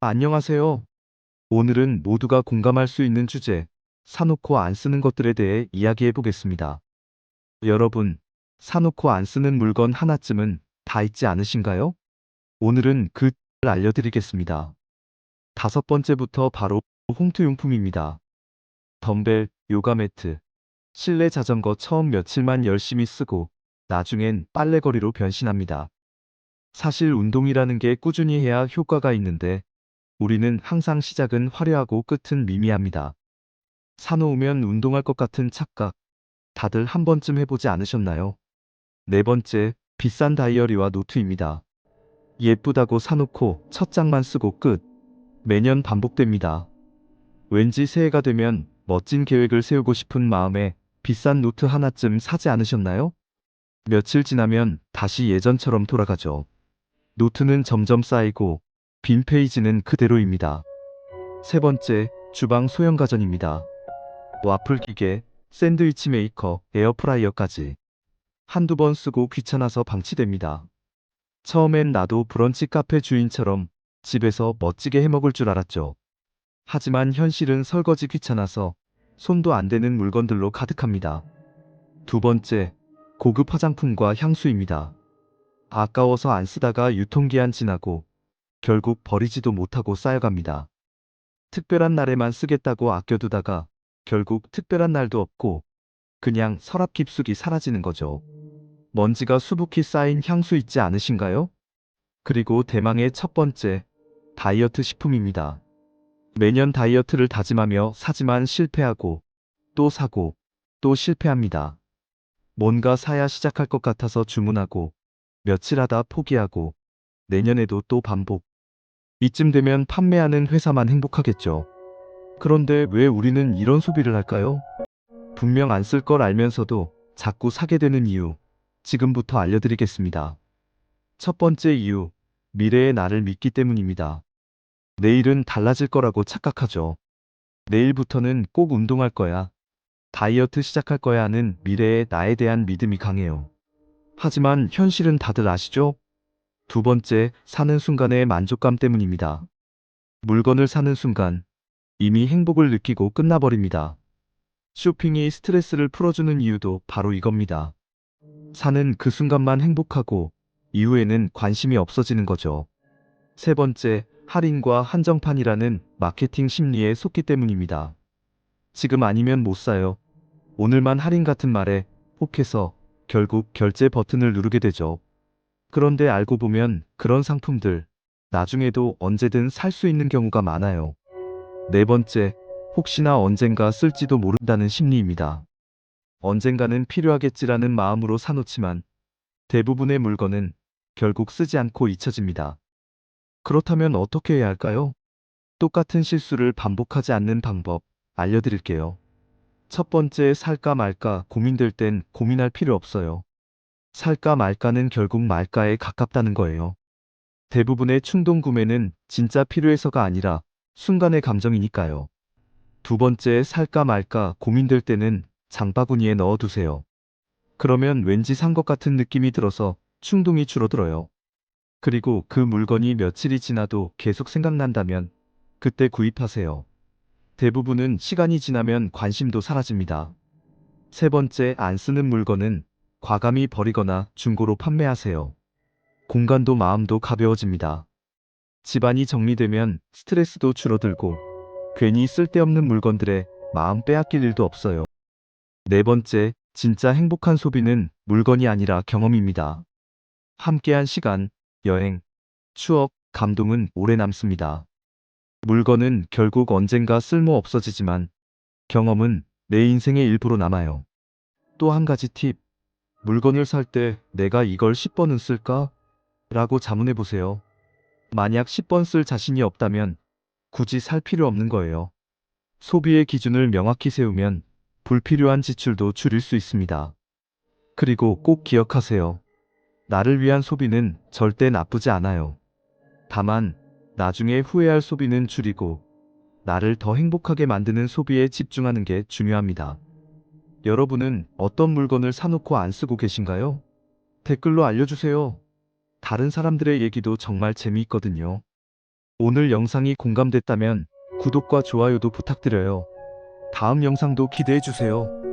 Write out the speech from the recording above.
안녕하세요. 오늘은 모두가 공감할 수 있는 주제, 사놓고 안 쓰는 것들에 대해 이야기해 보겠습니다. 여러분, 사놓고 안 쓰는 물건 하나쯤은 다 있지 않으신가요? 오늘은 그 알려드리겠습니다. 다섯 번째부터 바로 홈트용품입니다. 덤벨, 요가 매트, 실내 자전거 처음 며칠만 열심히 쓰고 나중엔 빨래거리로 변신합니다. 사실 운동이라는 게 꾸준히 해야 효과가 있는데 우리는 항상 시작은 화려하고 끝은 미미합니다. 사놓으면 운동할 것 같은 착각. 다들 한 번쯤 해보지 않으셨나요? 네 번째, 비싼 다이어리와 노트입니다. 예쁘다고 사놓고 첫 장만 쓰고 끝. 매년 반복됩니다. 왠지 새해가 되면 멋진 계획을 세우고 싶은 마음에 비싼 노트 하나쯤 사지 않으셨나요? 며칠 지나면 다시 예전처럼 돌아가죠. 노트는 점점 쌓이고 빈 페이지는 그대로입니다. 세 번째, 주방 소형 가전입니다. 와플 기계, 샌드위치 메이커, 에어프라이어까지. 한두 번 쓰고 귀찮아서 방치됩니다. 처음엔 나도 브런치 카페 주인처럼 집에서 멋지게 해먹을 줄 알았죠. 하지만 현실은 설거지 귀찮아서 손도 안 대는 물건들로 가득합니다. 두 번째, 고급 화장품과 향수입니다. 아까워서 안 쓰다가 유통기한 지나고 결국 버리지도 못하고 쌓여갑니다. 특별한 날에만 쓰겠다고 아껴두다가 결국 특별한 날도 없고 그냥 서랍 깊숙이 사라지는 거죠. 먼지가 수북히 쌓인 향수 있지 않으신가요? 그리고 대망의 첫 번째, 다이어트 식품입니다. 매년 다이어트를 다짐하며 사지만 실패하고 또 사고 또 실패합니다. 뭔가 사야 시작할 것 같아서 주문하고 며칠 하다 포기하고 내년에도 또 반복. 이쯤 되면 판매하는 회사만 행복하겠죠. 그런데 왜 우리는 이런 소비를 할까요? 분명 안 쓸 걸 알면서도 자꾸 사게 되는 이유, 지금부터 알려드리겠습니다. 첫 번째 이유, 미래의 나를 믿기 때문입니다. 내일은 달라질 거라고 착각하죠. 내일부터는 꼭 운동할 거야. 다이어트 시작할 거야 하는 미래의 나에 대한 믿음이 강해요. 하지만 현실은 다들 아시죠? 두 번째, 사는 순간의 만족감 때문입니다. 물건을 사는 순간 이미 행복을 느끼고 끝나버립니다. 쇼핑이 스트레스를 풀어주는 이유도 바로 이겁니다. 사는 그 순간만 행복하고 이후에는 관심이 없어지는 거죠. 세 번째, 할인과 한정판이라는 마케팅 심리에 속기 때문입니다. 지금 아니면 못 사요. 오늘만 할인 같은 말에 혹해서 결국 결제 버튼을 누르게 되죠. 그런데 알고 보면 그런 상품들 나중에도 언제든 살 수 있는 경우가 많아요. 네 번째, 혹시나 언젠가 쓸지도 모른다는 심리입니다. 언젠가는 필요하겠지라는 마음으로 사놓지만 대부분의 물건은 결국 쓰지 않고 잊혀집니다. 그렇다면 어떻게 해야 할까요? 똑같은 실수를 반복하지 않는 방법 알려드릴게요. 첫 번째, 살까 말까 고민될 땐 고민할 필요 없어요. 살까 말까는 결국 말까에 가깝다는 거예요. 대부분의 충동 구매는 진짜 필요해서가 아니라 순간의 감정이니까요. 두 번째, 살까 말까 고민될 때는 장바구니에 넣어두세요. 그러면 왠지 산 것 같은 느낌이 들어서 충동이 줄어들어요. 그리고 그 물건이 며칠이 지나도 계속 생각난다면 그때 구입하세요. 대부분은 시간이 지나면 관심도 사라집니다. 세 번째, 안 쓰는 물건은 과감히 버리거나 중고로 판매하세요. 공간도 마음도 가벼워집니다. 집안이 정리되면 스트레스도 줄어들고 괜히 쓸데없는 물건들에 마음 빼앗길 일도 없어요. 네 번째, 진짜 행복한 소비는 물건이 아니라 경험입니다. 함께한 시간, 여행, 추억, 감동은 오래 남습니다. 물건은 결국 언젠가 쓸모 없어지지만 경험은 내 인생의 일부로 남아요. 또 한 가지 팁. 물건을 살 때 내가 이걸 10번은 쓸까? 라고 자문해 보세요. 만약 10번 쓸 자신이 없다면 굳이 살 필요 없는 거예요. 소비의 기준을 명확히 세우면 불필요한 지출도 줄일 수 있습니다. 그리고 꼭 기억하세요. 나를 위한 소비는 절대 나쁘지 않아요. 다만 나중에 후회할 소비는 줄이고 나를 더 행복하게 만드는 소비에 집중하는 게 중요합니다. 여러분은 어떤 물건을 사놓고 안 쓰고 계신가요? 댓글로 알려주세요. 다른 사람들의 얘기도 정말 재미있거든요. 오늘 영상이 공감됐다면 구독과 좋아요도 부탁드려요. 다음 영상도 기대해주세요.